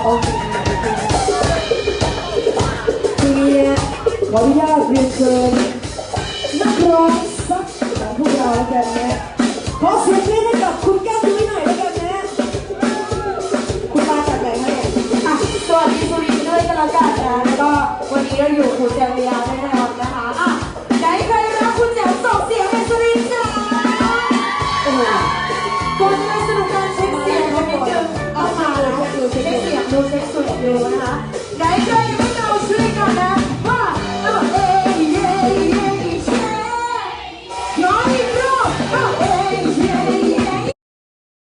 ทีนี้ขออนุญาตเรียนเชิญนักร้องสักของพวกเราแล้วกันนะขอเสียงเพลงให้กับคุณแก้วตุ้ยหน่อยแล้วกันนะคุณมาจากไหนคะเนี่ยอะสวัสดีสุรินทร์ด้วยก็แล้วกันนะแล้วก็วันนี้เราอยู่คุณแจงเรียด้วยนะค ไปสนุกการเช็คเสียงกันนิดนึงเอามาแล้วเช็คเสียงดูเช็คเสียงดูนะคะ